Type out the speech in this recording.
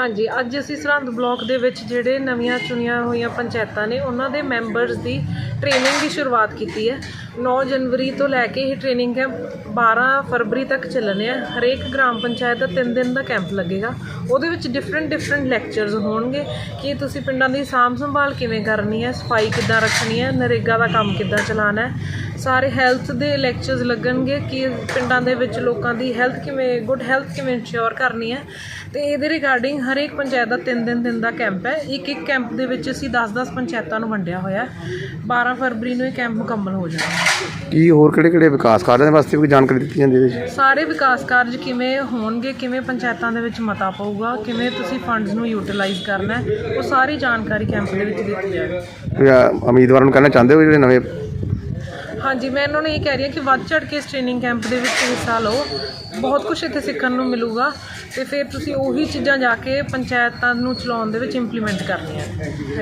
ਹਾਂਜੀ, ਅੱਜ ਅਸੀਂ ਸਰਹੰਦ ਬਲਾਕ ਦੇ ਵਿੱਚ ਜਿਹੜੇ ਨਵੀਆਂ ਚੁਣੀਆਂ ਹੋਈਆਂ ਪੰਚਾਇਤਾਂ ਨੇ, ਉਹਨਾਂ ਦੇ ਮੈਂਬਰਸ ਦੀ ਟ੍ਰੇਨਿੰਗ ਦੀ ਸ਼ੁਰੂਆਤ ਕੀਤੀ ਹੈ। 9 ਜਨਵਰੀ ਤੋਂ ਲੈ ਕੇ ਇਹ ਟ੍ਰੇਨਿੰਗ ਕੈਂਪ 12 ਫਰਵਰੀ ਤੱਕ ਚੱਲਣੇ ਆ। ਹਰੇਕ ਗ੍ਰਾਮ ਪੰਚਾਇਤ ਦਾ 3 ਦਿਨ ਦਾ ਕੈਂਪ ਲੱਗੇਗਾ। ਉਹਦੇ ਵਿੱਚ ਡਿਫਰੈਂਟ ਡਿਫਰੈਂਟ ਲੈਕਚਰਸ ਹੋਣਗੇ, ਕਿ ਤੁਸੀਂ ਪਿੰਡਾਂ ਦੀ ਸਾਂਭ ਸੰਭਾਲ ਕਿਵੇਂ ਕਰਨੀ ਹੈ, ਸਫ਼ਾਈ ਕਿੱਦਾਂ ਰੱਖਣੀ ਹੈ, ਨਰੇਗਾ ਦਾ ਕੰਮ ਕਿੱਦਾਂ ਚਲਾਉਣਾ ਹੈ ਸਾਰੇ ਹੈਲਥ ਦੇ ਲੈਕਚਰਸ ਲੱਗਣਗੇ ਕਿ ਪਿੰਡਾਂ ਦੇ ਵਿੱਚ ਲੋਕਾਂ ਦੀ ਹੈਲਥ ਕਿਵੇਂ ਗੁੱਡ ਹੈਲਥ ਕਿਵੇਂ ਇੰਸ਼ੋਰ ਕਰਨੀ ਹੈ। ਤੇ ਇਹਦੇ ਰਿਗਾਰਡਿੰਗ ਹਰੇਕ ਪੰਚਾਇਤ ਦਾ 3 ਦਿਨ ਦਿਨ ਦਾ ਕੈਂਪ ਹੈ। ਇੱਕ ਇੱਕ ਕੈਂਪ ਦੇ ਵਿੱਚ ਅਸੀਂ 10-10 ਪੰਚਾਇਤਾਂ ਨੂੰ ਵੰਡਿਆ ਹੋਇਆ ਹੈ। 12 ਫਰਵਰੀ ਨੂੰ ਇਹ ਕੈਂਪ ਮੁਕੰਮਲ ਹੋ ਜਾਣਾ ਕੀ ਹੋਰ ਕਿਹੜੇ ਕਿਹੜੇ ਵਿਕਾਸ ਕਾਰਜਾਂ ਦੇ ਵਾਸਤੇ ਵੀ ਜਾਣਕਾਰੀ ਦਿੱਤੀ ਜਾਂਦੀ ਹੈ ਸਾਰੇ ਵਿਕਾਸ ਕਾਰਜ ਕਿਵੇਂ ਹੋਣਗੇ ਕਿਵੇਂ ਪੰਚਾਇਤਾਂ ਦੇ ਵਿੱਚ ਮਤਾ ਪਊਗਾ ਕਿਵੇਂ ਤੁਸੀਂ ਫੰਡਸ ਨੂੰ ਯੂਟਿਲਾਈਜ਼ ਕਰਨਾ ਉਹ ਸਾਰੀ ਜਾਣਕਾਰੀ ਕੈਂਪ ਦੇ ਵਿੱਚ ਦਿੱਤੀ ਜਾਏਗੀ। ਕੋਈ, ਉਮੀਦਵਾਰਾਂ ਨੂੰ ਕਹਿਣਾ ਚਾਹੁੰਦੇ ਹੋ ਜਿਹੜੇ ਨਵੇਂ ਹਾਂਜੀ, ਮੈਂ ਇਹਨਾਂ ਨੂੰ ਇਹ ਕਹਿ ਰਹੀ ਹਾਂ ਕਿ ਵੱਧ ਚੜ ਕੇ ਇਸ ਟ੍ਰੇਨਿੰਗ ਕੈਂਪ ਦੇ ਵਿੱਚ ਹਿੱਸਾ ਲਓ। ਬਹੁਤ ਕੁਝ ਇੱਥੇ ਸਿੱਖਣ ਨੂੰ ਮਿਲੂਗਾ ਤੇ ਫਿਰ ਤੁਸੀਂ ਉਹੀ ਚੀਜ਼ਾਂ ਜਾ ਕੇ ਪੰਚਾਇਤਾਂ ਨੂੰ ਚਲਾਉਣ ਦੇ ਵਿੱਚ ਇੰਪਲੀਮੈਂਟ ਕਰਨੀਆਂ। Thank you